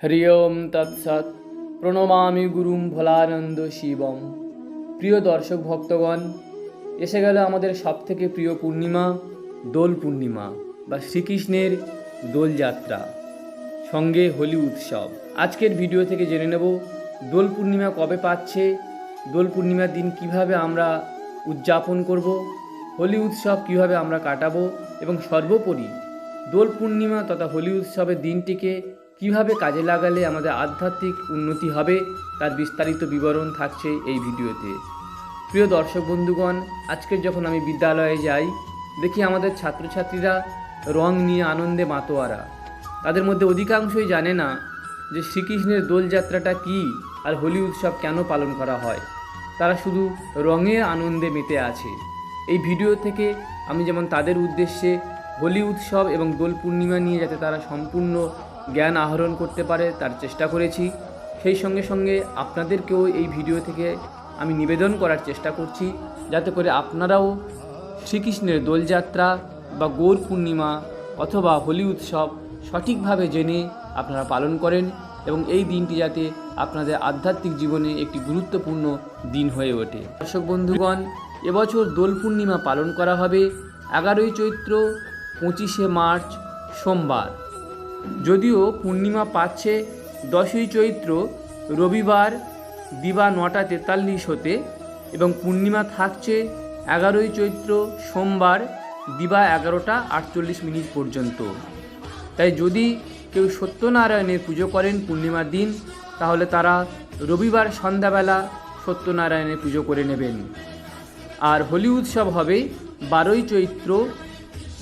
হরি ওম তৎসৎ প্রণমামি গুরুম ভোলানন্দ শিবম। প্রিয় দর্শক ভক্তগণ, এসে গেল আমাদের সবথেকে প্রিয় পূর্ণিমা, দোল পূর্ণিমা বা শ্রীকৃষ্ণের দোলযাত্রা সঙ্গে হোলি উৎসব। আজকের ভিডিও থেকে জেনে নেব দোল পূর্ণিমা কবে পাচ্ছে, দোল পূর্ণিমার দিন কীভাবে আমরা উদযাপন করব, হোলি উৎসব কীভাবে আমরা কাটাবো এবং সর্বোপরি দোল পূর্ণিমা তথা হোলি উৎসবের দিনটিকে কীভাবে কাজে লাগালে আমাদের আধ্যাত্মিক উন্নতি হবে, তার বিস্তারিত বিবরণ থাকছে এই ভিডিওতে। প্রিয় দর্শক বন্ধুগণ আজকের যখন আমি বিদ্যালয়ে যাই, দেখি আমাদের ছাত্রছাত্রীরা রং নিয়ে আনন্দে মাতোয়ারা। তাদের মধ্যে অধিকাংশই জানে না যে শ্রীকৃষ্ণের দোলযাত্রাটা কী আর হোলি উৎসব কেন পালন করা হয়। তারা শুধু রঙে আনন্দে মেতে আছে। এই ভিডিও থেকে আমি যেমন তাদের উদ্দেশ্যে হোলি উৎসব এবং দোল পূর্ণিমা নিয়ে যাতে তারা সম্পূর্ণ জ্ঞান আহরণ করতে পারে তার চেষ্টা করেছি। সেই সঙ্গে সঙ্গে আপনাদেরকেও এই ভিডিও থেকে আমি নিবেদন করার চেষ্টা করছি, যাতে করে আপনারাও শ্রীকৃষ্ণের দোলযাত্রা বা গৌর পূর্ণিমা অথবা হোলি উৎসব সঠিকভাবে জেনে আপনারা পালন করেন এবং এই দিনটি যাতে আপনাদের আধ্যাত্মিক জীবনে একটি গুরুত্বপূর্ণ দিন হয়ে ওঠে। দর্শক বন্ধুগণ, এবছর দোল পূর্ণিমা পালন করা হবে এগারোই চৈত্র পঁচিশে মার্চ সোমবার। যদিও পূর্ণিমা পাচ্ছে দশই চৈত্র, রবিবার, দিবা নটা তেতাল্লিশ হতে এবং পূর্ণিমা থাকছে এগারোই চৈত্র, সোমবার, দিবা এগারোটা আটচল্লিশ মিনিট পর্যন্ত। তাই যদি কেউ সত্যনারায়ণের পুজো করেন পূর্ণিমার দিন, তাহলে তারা রবিবার সন্ধ্যাবেলা সত্যনারায়ণের পুজো করে নেবেন। আর হোলি উৎসব হবে বারোই চৈত্র,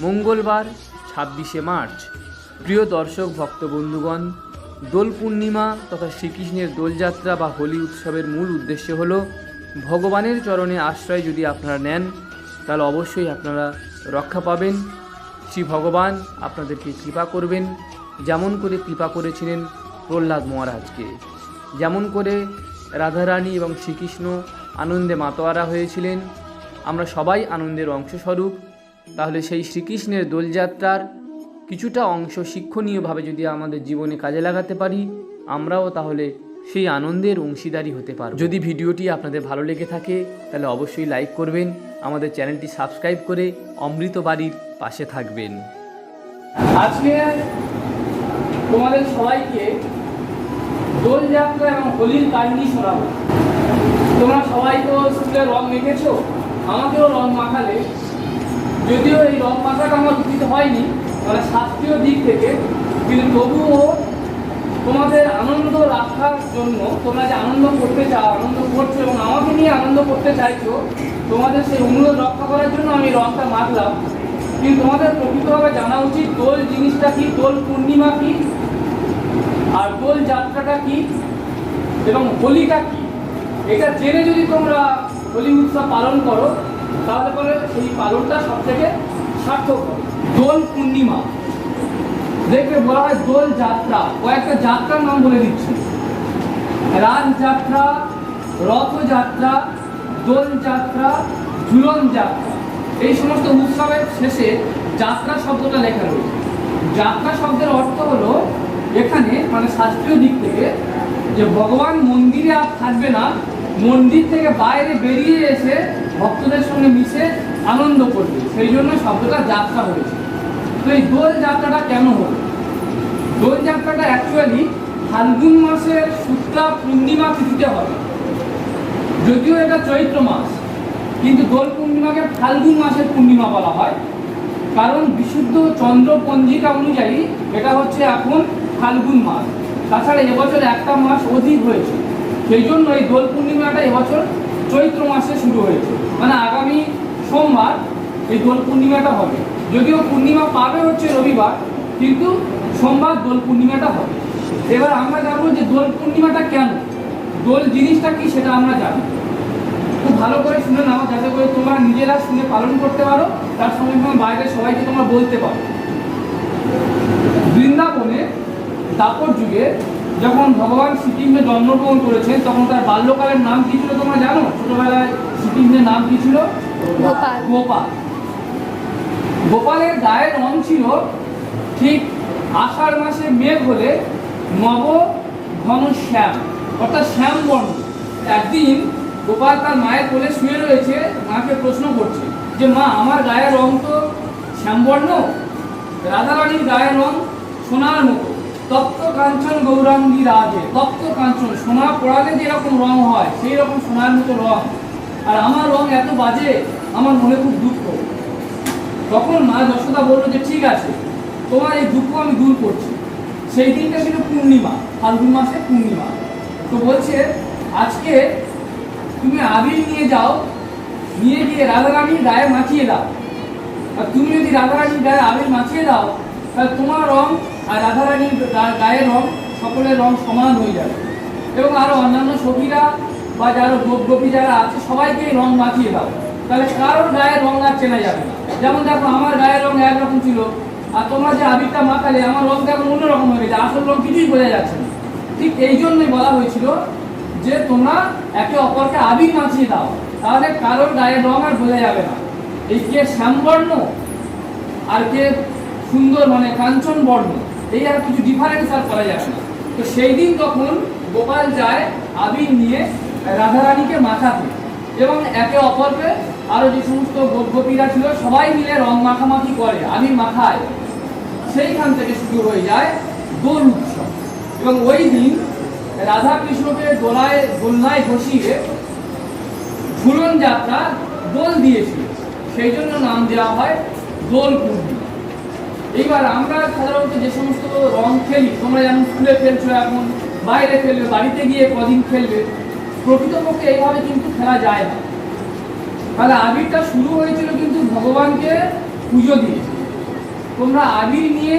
মঙ্গলবার, ছাব্বিশে মার্চ। প্রিয় দর্শক, ভক্ত বন্ধুগণ, দোল পূর্ণিমা তথা শ্রীকৃষ্ণের দোলযাত্রা বা হোলি উৎসবের মূল উদ্দেশ্য হল ভগবানের চরণে আশ্রয় যদি আপনারা নেন, তাহলে অবশ্যই আপনারা রক্ষা পাবেন। শ্রী ভগবান আপনাদেরকে কৃপা করবেন। যেমন করে কৃপা করেছিলেন প্রহ্লাদ মহারাজকে, যেমন করে রাধারানী এবং শ্রীকৃষ্ণ আনন্দে মাতোয়ারা হয়েছিলেন। আমরা সবাই আনন্দের অংশস্বরূপ। তাহলে সেই শ্রীকৃষ্ণের দোলযাত্রার কিছুটা অংশ শিক্ষণীয়ভাবে যদি আমাদের জীবনে কাজে লাগাতে পারি, আমরাও তাহলে সেই আনন্দের অংশীদারি হতে পারব। যদি ভিডিওটি আপনাদের ভালো লেগে থাকে, তাহলে অবশ্যই লাইক করবেন, আমাদের চ্যানেলটি সাবস্ক্রাইব করে অমৃত বাড়ির পাশে থাকবেন। আজকে তোমাদের সবাইকে দোলযাত্রা এবং হোলির কাহিনী শোনাবো। তোমরা সবাই তো স্কুলে রং মেখেছো, আমাকেও রং মাখালে। যদিও এই রং মাখাটা আমার উচিত হয়নি মানে শাস্ত্রীয় দিক থেকে কিন্তু তবুও তোমাদের আনন্দ রাখার জন্য তোমরা যে আনন্দ করতে চাও, আনন্দ করছ এবং আমাকে নিয়ে আনন্দ করতে চাইছো, তোমাদের সেই অনুরোধ রক্ষা করার জন্য আমি রথটা মাখলাম কিন্তু তোমাদের প্রকৃতভাবে জানা উচিত দোল জিনিসটা কি? দোল পূর্ণিমা কি? আর দোল যাত্রাটা কি? এবং হোলিটা কি? এটা জেনে যদি তোমরা হোলি উৎসব পালন করো, তাহলে পরে সেই পালনটা সব থেকে সার্থক হবে। দোল পূর্ণিমা। দেখবে বলা হয় দোল যাত্রা। কয়েকটা যাত্রার নাম বলে দিচ্ছি। রাজযাত্রা, রথযাত্রা দোল যাত্রা ঝুলন যাত্রা এই সমস্ত উৎসবের শেষে যাত্রা শব্দটা লেখা রয়েছে। যাত্রা শব্দের অর্থ হলো এখানে মানে শাস্ত্রীয় দিক থেকে যে ভগবান মন্দিরে আর থাকবে না, মন্দির থেকে বাইরে বেরিয়ে এসে ভক্তদের সঙ্গে মিশে আনন্দ করবে। সেই জন্য শব্দটা যাত্রা হয়েছে। তো এই দোল যাত্রাটা কেন হলো? দোল যাত্রাটা অ্যাকচুয়ালি ফাল্গুন মাসের শুক্লা পূর্ণিমা তিথিতে হবে। যদিও এটা চৈত্র মাস, কিন্তু দোল পূর্ণিমাকে ফাল্গুন মাসের পূর্ণিমা বলা হয়। কারণ বিশুদ্ধ চন্দ্র পঞ্জিকা অনুযায়ী এটা হচ্ছে এখন ফাল্গুন মাস। তাছাড়া এবছর একটা মাস অধিক হয়েছে। সেই জন্য এই দোল পূর্ণিমাটা এবছর চৈত্র মাসে শুরু হয়েছে। মানে আগামী সোমবার এই দোল পূর্ণিমাটা হবে। যদিও পূর্ণিমা পাবে হচ্ছে রবিবার, কিন্তু সোমবার দোল পূর্ণিমাটা হবে। এবার আমরা জানব যে দোল পূর্ণিমাটা কেন? দোল জিনিসটা কি সেটা আমরা জানি খুব ভালো করে শুনে নাও, যাতে করে তোমরা নিজেরা শুনে পালন করতে পারো, তার সঙ্গে সঙ্গে বাইরে সবাইকে তোমরা বলতে পারো। বৃন্দাবনে দাপর যুগে যখন ভগবান শ্রীকৃষ্ণ জন্মগ্রহণ করেছেন, তখন তার বাল্যকালের নাম কি ছিল তোমরা জানো? ছোটবেলায় শ্রীকৃষ্ণের নাম কি ছিল? গোপাল। গোপাল গোপালের গায়ের রং ছিল ঠিক আষাঢ় মাসে মেঘ হলে নব ঘন শ্যাম, অর্থাৎ শ্যাম বর্ণ। একদিন গোপাল তার মায়ের কোলে শুয়ে রয়েছে, মাকে প্রশ্ন করছে যে, মা, আমার গায়ের রং তো শ্যামবর্ণ রাধারানীর গায়ের রং সোনার মতো। তপ্ত কাঞ্চন গৌরাঙ্গী রাজে তপ্ত কাঞ্চন, সোনা পড়ালে যেরকম রং হয় সেই রকম সোনার মতো রং। আর আমার রং এত বাজে, আমার মনে খুব দুঃখ। তখন মা যশোদা বলল যে, ঠিক আছে, তোমার এই দুঃখ আমি দূর করছি। সেই দিনটা ছিল পূর্ণিমা, ফাল্গুন মাসে পূর্ণিমা। তো বলছে, আজকে তুমি আবির নিয়ে যাও, নিয়ে গিয়ে রাধারানীর গায়ে মাখিয়ে দাও। আর তুমি যদি রাধারানীর গায়ে আবির মাখিয়ে দাও, তাহলে তোমার রং আর রাধারানীর গায়ের রং, সকলের রং সমান হয়ে যাবে। এবং আরও অন্যান্য সখীরা বা যারা গোপ গোপী যারা আছে সবাইকে এই রং মাখিয়ে দাও। তাহলে কারোর গায়ের রং আর চেনা যাবে না। যেমন দেখো, আমার গায়ের রং একরকম ছিল, আর তোমরা যে আবিরটা মাখালে, আমার রংটা এখন অন্যরকম হয়ে গেছে, আসল রং কিছুই বোঝা যাচ্ছে না। ঠিক এই জন্যই বলা হয়েছিল যে, তোমরা একে অপরকে আবির মাখিয়ে দাও, তাহলে কারোর গায়ের রং আর বোঝা যাবে না। এই কে শ্যামবর্ণ আর কে সুন্দর মানে কাঞ্চন বর্ণ এই আর কিছু ডিফারেন্স আর করা যাবে না। তো সেই দিন তখন গোপাল যায় আবির নিয়ে রাধারানীকে মাখাতে। এবং একে অপরকে আরও যে সমস্ত গোপ গোপীরা ছিল, সবাই মিলে রং মাখামাখি করে। আমি মাখায় সেইখান থেকে শুরু হয়ে যায় দোল উৎসব। এবং ওই দিন রাধা কৃষ্ণকে দোলায়, দোলনায় বসিয়ে ঝুলন যাত্রা দোল দিয়েছিল। সেই জন্য নাম দেওয়া হয় দোল পূর্ণিমা। এইবার আমরা সাধারণত যে সমস্ত রং খেলি, তোমরা যেমন স্কুলে খেলছো এখন, বাইরে খেলবে, বাড়িতে গিয়ে কদিন খেলবে প্রকৃতপক্ষে এইভাবে কিন্তু খেলা যায় না। তাহলে আবিরটা শুরু হয়েছিল কিন্তু ভগবানকে পুজো দিয়ে। তোমরা আবির নিয়ে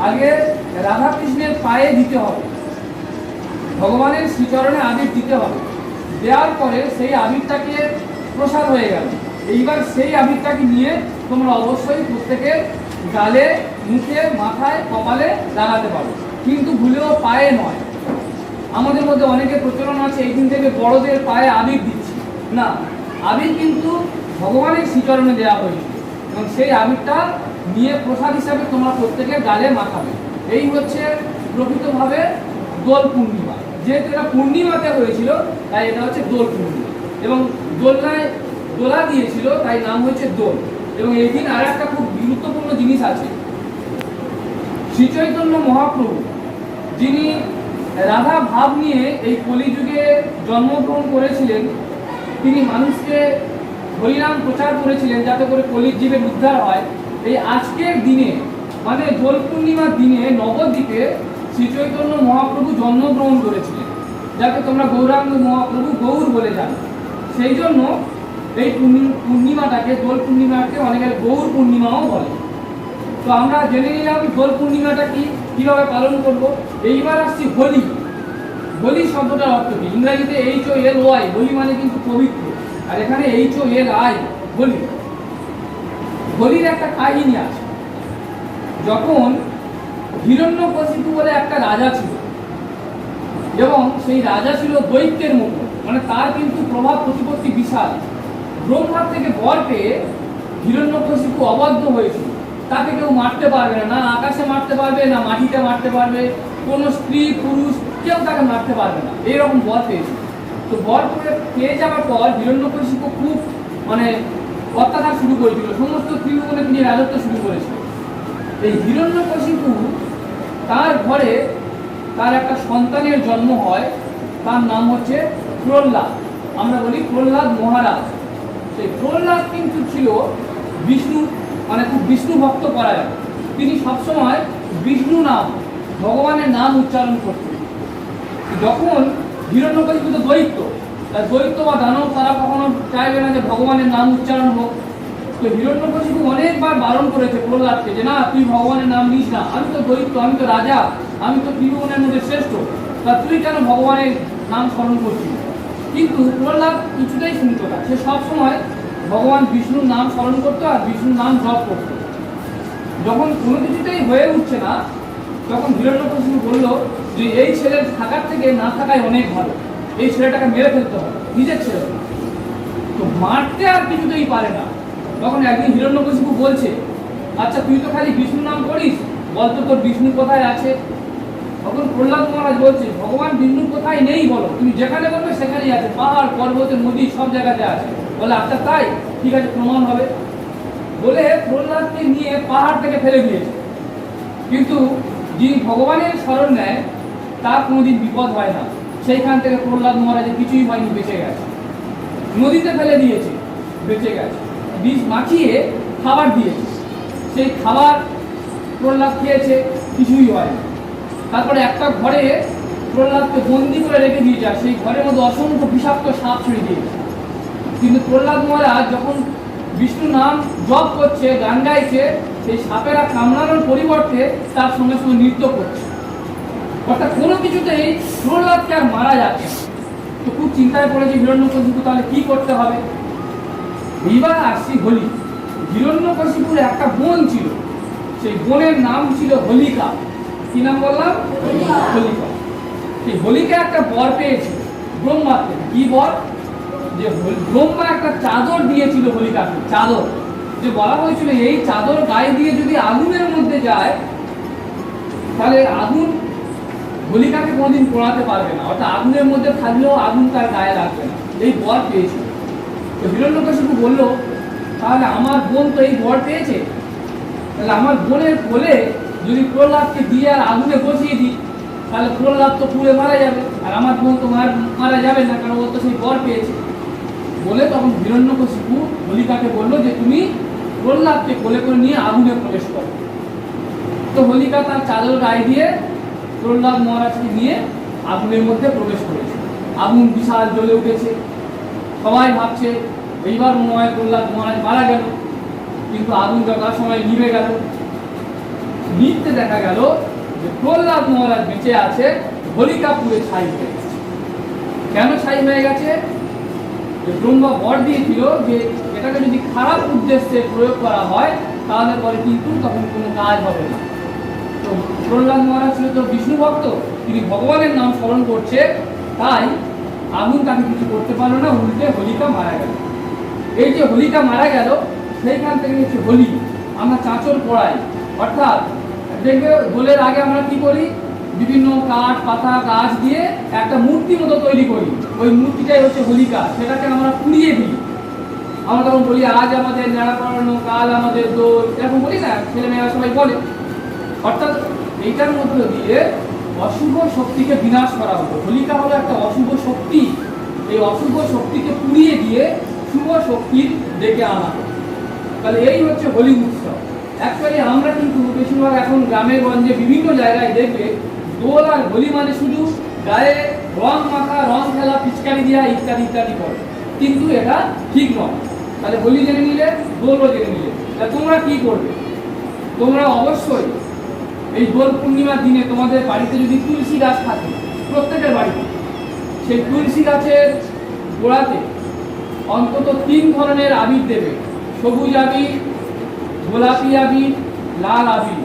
আগে রাধাকৃষ্ণের পায়ে দিতে হবে। ভগবানের শ্রীচরণে আবির দিতে হবে। দেওয়ার পরে সেই আবিরটাকে প্রসাদ হয়ে গেল। এইবার সেই আবিরটাকে নিয়ে তোমরা অবশ্যই প্রত্যেকের গালে, মুখে, মাথায়, কপালে লাগাতে পারো। কিন্তু ভুলেও পায়ে নয়। আমাদের মধ্যে অনেকে প্রচলন আছে, এই দিন থেকে বড়দের পায়ে আবির দিচ্ছি। না, আবির কিন্তু ভগবানের শ্রীচরণে দেওয়া হয়েছে। এবং সেই আবিরটা নিয়ে প্রসাদ হিসাবে তোমরা প্রত্যেকের গালে মাখাবে। এই হচ্ছে প্রকৃতভাবে দোল পূর্ণিমা। যেহেতু এটা পূর্ণিমাতে হয়েছিল, তাই এটা হচ্ছে দোল পূর্ণিমা। এবং দোলনায় দোলা দিয়েছিল, তাই নাম হয়েছে দোল। এবং এই দিন আর একটা খুব গুরুত্বপূর্ণ জিনিস আছে। শ্রীচৈতন্য মহাপ্রভু, যিনি রাধা ভাব নিয়ে এই কলিযুগে জন্মগ্রহণ করেছিলেন। তিনি মানুষকে হরিনাম প্রচার করেছিলেন যাতে করে কলির জীবের উদ্ধার হয়। এই আজকের দিনে মানে দোল পূর্ণিমার দিনে নবদ্বীপে শ্রী চৈতন্য মহাপ্রভু জন্মগ্রহণ করেছিলেন, যাকে তোমরা গৌরাঙ্গ মহাপ্রভু গৌর বলে জানো। সেই জন্য এই পূর্ণি- পূর্ণিমাটাকে দোল পূর্ণিমাকে অনেকে গৌর পূর্ণিমাও বলে। তো আমরা জেনে নিলাম দোল পূর্ণিমাটা কি? কীভাবে পালন করব? এইবার আসছি হোলি। হোলি শব্দটার অর্থ কি? ইংরেজিতে H O L Y holy মানে কিন্তু পবিত্র। আর এখানে H O L I Holi. হোলির একটা কাহিনী আছে। যখন হিরণ্যকশিপু বলে একটা রাজা ছিল, এবং সেই রাজা ছিল দৈত্যের মতো মানে তার কিন্তু প্রভাব প্রতিপত্তি বিশাল। ব্রহ্মার থেকে বর পেয়ে হিরণ্যকশিপু অবাধ্য হয়েছিল। তাকে কেউ মারতে পারবে না না আকাশে মারতে পারবে, না মাটিতে মারতে পারবে, কোনো স্ত্রী, পুরুষ, কেউ তাকে মারতে পারবে না। এইরকম বর পেয়েছে। তো বর পেয়ে যাওয়ার পর হিরণ্যকশিপু খুব মানে অত্যাচার শুরু করেছিল। সমস্ত ত্রিভুবনে তিনি রাজত্ব শুরু করেছিল এই হিরণ্যকশিপু তার ঘরে তার একটা সন্তানের জন্ম হয়। তার নাম হচ্ছে প্রহ্লাদ। আমরা বলি প্রহ্লাদ মহারাজ। সেই প্রহ্লাদ কিন্তু ছিল বিষ্ণু মানে খুব বিষ্ণু ভক্ত করা যায় তিনি সবসময় বিষ্ণু নাম, ভগবানের নাম উচ্চারণ করতেন। যখন হিরণ্যকশিপু দৈত্য তার দৈত্য বা দানব তারা কখনো চাইবে না যে ভগবানের নাম উচ্চারণ হোক। তো হিরণ্যকশিপু অনেকবার বারণ করেছে প্রহ্লাদকে যে, না, তুই ভগবানের নাম নিস না। আমি তো দৈত্য, আমি তো রাজা, আমি তো ত্রিভুবনের মধ্যে শ্রেষ্ঠ। তা তুই কেন ভগবানের নাম স্মরণ করছিস? কিন্তু প্রহ্লাদ কিছুটাই শুনতো না। সে সবসময় ভগবান বিষ্ণুর নাম স্মরণ করতো আর বিষ্ণুর নাম জপ করতো। যখন কোনো কিছুতেই হয়ে উঠছে না, তখন হিরণ্যকশিপু বলল যে, এই ছেলের থাকার থেকে না থাকাই অনেক ভালো। এই ছেলেটাকে মেরে ফেলতে হবে, নিজের ছেলে তো মারতে আর কিছুতেই পারে না। তখন একদিন হিরণ্যকশিপু বলছে আচ্ছা তুই তো খালি বিষ্ণু নাম করিস, বলতো তোর বিষ্ণু কোথায় আছে? তখন প্রহ্লাদ মহারাজ বলছে, ভগবান বিষ্ণু কোথায় নেই বলো, তুমি যেখানে বলবে সেখানেই আছে, পাহাড়, পর্বত, নদী সব জায়গাতে আছে। বলে আচ্ছা তাই, ঠিক আছে, প্রমাণ হবে। বলে প্রহ্লাদকে নিয়ে পাহাড় থেকে ফেলে দিয়েছে। কিন্তু যিনি ভগবানের স্মরণ নেয়, তার কোনোদিন বিপদ হয় না। সেইখান থেকে প্রহ্লাদ মহারাজের কিছুই হয়নি, বেঁচে গেছে। নদীতে ফেলে দিয়েছে, বেঁচে গেছে। বিষ মাখিয়ে খাবার দিয়েছে। সেই খাবার প্রহ্লাদ খেয়েছে, কিছুই হয়নি। তারপরে একটা ঘরে প্রহ্লাদকে বন্দি করে রেখে দিয়েছে, আর সেই ঘরের মধ্যে অসংখ্য বিষাক্ত সাপ ছেড়ে দিয়েছে। কিন্তু প্রহ্লাদ মহারাজ যখন বিষ্ণু নাম জপ করছে গান গাইছে সেই সাপেরা কামড়ানোর পরিবর্তে তার সঙ্গে সঙ্গে নৃত্য করছে। অর্থাৎ কোনো কিছুতেই প্রহ্লাদকে আর মারা যাচ্ছে তো খুব চিন্তায় পড়েছে হিরণ্যকশিপু তাহলে কি করতে হবে? এইবার আসছি হোলি। হিরণ্যকশিপুর একটা বোন ছিল। সেই বোনের নাম ছিল হোলিকা। কি নাম বললাম? হোলিকা। সেই হোলিকা একটা বর পেয়েছিল ব্রহ্মার কি বর? যে ব্রহ্মা একটা চাদর দিয়েছিল হোলিকাকে, চাদর। যে বলা হয়েছিল এই চাদর গায়ে দিয়ে যদি আগুনের মধ্যে যায়, তাহলে আগুন হোলিকাকে কোনোদিন পোড়াতে পারবে না। অর্থাৎ আগুনের মধ্যে থাকলেও আগুন তার গায়ে লাগবে না। এই বর পেয়েছিল তো হিরণ্যকশিপু বলল, তাহলে আমার বোন তো এই বর পেয়েছে? তাহলে আমার বোনের কোলে যদি প্রহ্লাদকে দিয়ে আর আগুনে বসিয়ে দিই, তাহলে প্রহ্লাদ তো পুড়ে মারা যাবে। আর আমার বোন তো মারা যাবে না, কারণ ও তো সেই বর পেয়েছে। বলে তখন হিরণ্যকশিপু হোলিকাকে বলল যে, তুমি প্রহ্লাদকে কোলে করে নিয়ে আগুনে প্রবেশ করো। তো হোলিকা তার চাদর গায়ে দিয়ে প্রহ্লাদ মহারাজকে নিয়ে আগুনের মধ্যে প্রবেশ করেছে। আগুন বিশাল জ্বলে উঠেছে। সবাই ভাবছে, এইবার মনে হয় প্রহ্লাদ মহারাজ মারা গেল। কিন্তু আগুন যথার সময় নিভে গেল। নিতে দেখা গেল যে প্রহ্লাদ মহারাজ বেঁচে আছে, হোলিকা পুড়ে ছাই হয়ে গেছে। কেন ছাই হয়ে গেছে? যে ব্রহ্মা বর দিয়েছিল যে এটাকে যদি খারাপ উদ্দেশ্যে প্রয়োগ করা হয়, তাহলে পরে কিন্তু তখন কোনো কাজ হবে না। তো প্রহ্লাদ মহারাজ ছিল তো বিষ্ণু ভক্ত, তিনি ভগবানের নাম স্মরণ করছে, তাই আগুন তাকে কিছু করতে পারল না, উল্টে হোলিকা মারা গেল। এই যে হোলিকা মারা গেল, সেইখান থেকে হচ্ছে হোলি। আমরা চাঁচর পড়াই। অর্থাৎ দেখবে হোলের আগে আমরা কি করি? বিভিন্ন কাঠ, পাতা, গাছ দিয়ে একটা মূর্তি মতো তৈরি করি। ওই মূর্তিটাই হচ্ছে হোলিকা। সেটাকে আমরা পুড়িয়ে দিই। আমরা তখন বলি, আজ আমাদের নেড়া পড়ানো কাল আমাদের দোল। এরকম বলি না, ছেলেমেয়েরা সবাই বলে। অর্থাৎ এইটার মধ্যে দিয়ে অশুভ শক্তিকে বিনাশ করা হতো হোলিকা হলো একটা অশুভ শক্তি। এই অশুভ শক্তিকে পুড়িয়ে দিয়ে শুভ শক্তির ডেকে আনা তাহলে এই হচ্ছে হোলি উৎসব। অ্যাকচুয়ালি আমরা কিন্তু বেশিরভাগ এখন গ্রামে গঞ্জে বিভিন্ন জায়গায় দেখবে দোল আর হোলি মানে শুধু গায়ে রং মাখা, রং খেলা পিচকারি দেওয়া ইত্যাদি ইত্যাদি করে। কিন্তু এটা ঠিক নয়। তাহলে হোলি জেনে নিলে, দোলও জেনে নিলে। তাহলে তোমরা কি করবে? তোমরা অবশ্যই এই দোল পূর্ণিমার দিনে তোমাদের বাড়িতে যদি তুলসী গাছ থাকে, প্রত্যেকের বাড়িতে, সেই তুলসী গাছের গোড়াতে অন্তত তিন ধরনের আবির দেবে। সবুজ আবির, গোলাপি আবির, লাল আবির।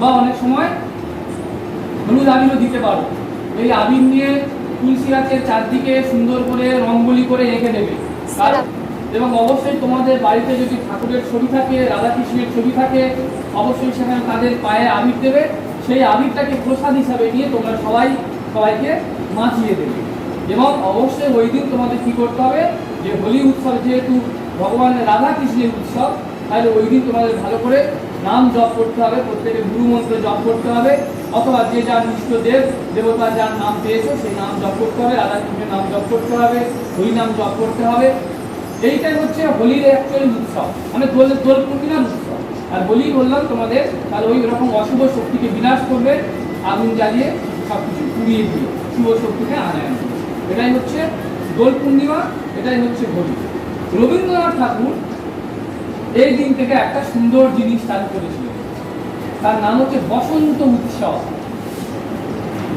বা অনেক সময় হলুদ আবিরও দিতে পারো। এই আবির নিয়ে তুলসী গাছের চারদিকে সুন্দর করে রঙ্গোলি করে এঁকে দেবে। এবং অবশ্যই তোমাদের বাড়িতে যদি ঠাকুরের ছবি থাকে রাধাকৃষ্ণের ছবি থাকে অবশ্যই সেখানে তাদের পায়ে আবির দেবে। সেই আবিরটাকে প্রসাদ হিসাবে নিয়ে তোমরা সবাই সবাইকে মাখিয়ে দেবে। এবং অবশ্যই ওই দিন তোমাদের কী করতে হবে? যে হোলি উৎসব যেহেতু ভগবানের রাধা কৃষ্ণের উৎসব তাহলে ওই দিন তোমাদের ভালো করে নাম জপ করতে হবে প্রত্যেকে গুরু মন্ত্র জপ করতে হবে। অথবা যে যার নিষ্ট দেব, দেবতা যার নাম পেয়েছ, সেই নাম জপ করতে হবে রাধা কৃষ্ণের নাম জপ করতে হবে হরি নাম জপ করতে হবে। এইটাই হচ্ছে হোলির অ্যাকচুয়ালি উৎসব। মানে দোল দোল পূর্ণিমার উৎসব। আর হোলি বললাম তোমাদের, তাহলে ওই রকম অশুভ শক্তিকে বিনাশ করবে, আগুন জ্বালিয়ে সব কিছু পুড়িয়ে দিয়ে শুভ শক্তিকে আনায় এটাই হচ্ছে দোল পূর্ণিমা, এটাই হচ্ছে হোলি। রবীন্দ্রনাথ ঠাকুর এই দিন থেকে একটা সুন্দর জিনিস চালু করেছিলেন তার নাম হচ্ছে বসন্ত উৎসব।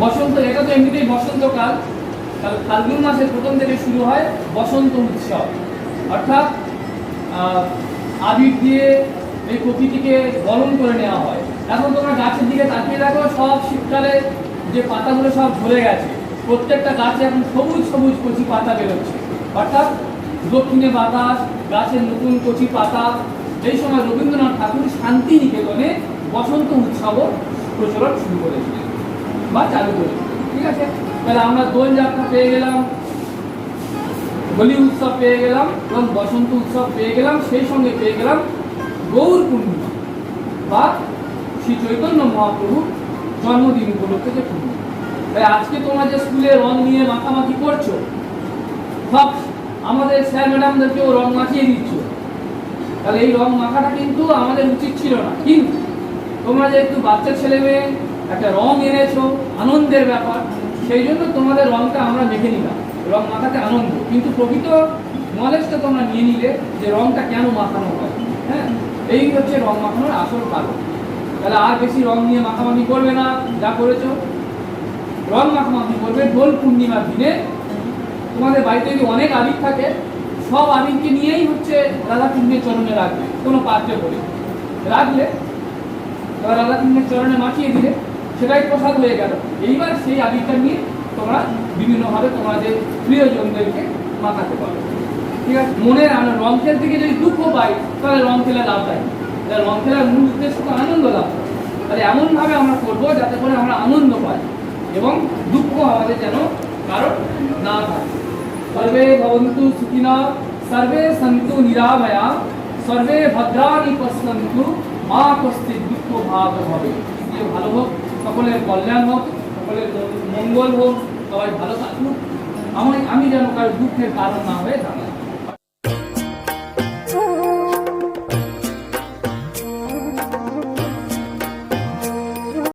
বসন্ত, এটা তো এমনিতেই বসন্তকাল। তাহলে ফাল্গুন মাসের প্রথম থেকে শুরু হয় বসন্ত উৎসব। অর্থাৎ আবির দিয়ে এই প্রকৃতিকে গরম করে নেওয়া হয়। এখন তোমরা গাছের দিকে তাকিয়ে দেখো, সব শীতকালে যে পাতাগুলো সব ঝরে গেছে। প্রত্যেকটা গাছে এখন সবুজ সবুজ কচি পাতা বেরোচ্ছে। অর্থাৎ দক্ষিণে বাতাস গাছের নতুন কচি পাতা। এই সময় রবীন্দ্রনাথ ঠাকুর শান্তি নিকেতনে বসন্ত উৎসব প্রচলন শুরু করেছিলেন বা চালু করেছে, ঠিক আছে? তাহলে আমরা দোল যাত্রা পেয়ে গেলাম, হোলি উৎসব পেয়ে গেলাম এবং বসন্ত উৎসব পেয়ে গেলাম, সেই সঙ্গে পেয়ে গেলাম গৌর পূর্ণিমা বা শ্রী চৈতন্য মহাপ্রভুর জন্মদিন উপলক্ষে যে পূর্ণিমা তাই আজকে তোমরা যে স্কুলে রং নিয়ে মাখামাখি করছ সব আমাদের স্যার ম্যাডামদেরকেও রং মাখিয়ে দিচ্ছ। তাহলে এই রং মাখাটা কিন্তু আমাদের উচিত ছিল না, কিন্তু তোমরা যেহেতু বাচ্চা ছেলে মেয়ে, একটা রং এনেছো, আনন্দের ব্যাপার, সেই জন্য তোমাদের রংটা আমরা মেখে নিলাম। রং মাখাতে আনন্দ। কিন্তু প্রকৃত নলেজটা তোমরা নিয়ে নিলে যে রংটা কেন মাখানো হয়। হ্যাঁ? এই হচ্ছে রং মাখানোর আসল কারণ। তাহলে আর বেশি রং নিয়ে মাখামাখি করবে না, যা করেছ। রং মাখামাখি করবে দোল পূর্ণিমার দিনে। তোমাদের বাড়িতে যদি অনেক আবির থাকে, সব আবিরকে নিয়েই হচ্ছে রাধা কৃষ্ণের চরণে রাখবে। কোনো পাত্রে করে রাখলে এবার রাধা কৃষ্ণের চরণে মাখিয়ে দিলে সেটাই প্রসাদ হয়ে গেল। এইবার সেই নিয়ে তোমরা বিভিন্নভাবে তোমাদের প্রিয়জনদেরকে মাখাতে পারো। ঠিক আছে? মনের আনন্দ রং খেলতে গিয়ে যদি দুঃখ পাই, তাহলে রং খেলে লাভ পাই রং খেলার মূল উদ্দেশ্য তো আনন্দ লাভ। তাহলে এমনভাবে আমরা করব যাতে করে আমরা আনন্দ পাই এবং দুঃখ আমাদের যেন কারণ না থাকে সর্বে ভবন্তু সুখিনা, সর্বে সন্তু নিরাময়া, সর্বে ভদ্রাণি পশ্যন্তু মা কস্তি দুঃখ ভাগ হবে। যে ভালো হোক, সকলের কল্যাণ হোক, সকলের মঙ্গল হোক, সবাই ভালো থাকুক। আমি আমি যেন কারও দুঃখের কারণ না হয়ে দাঁড়াই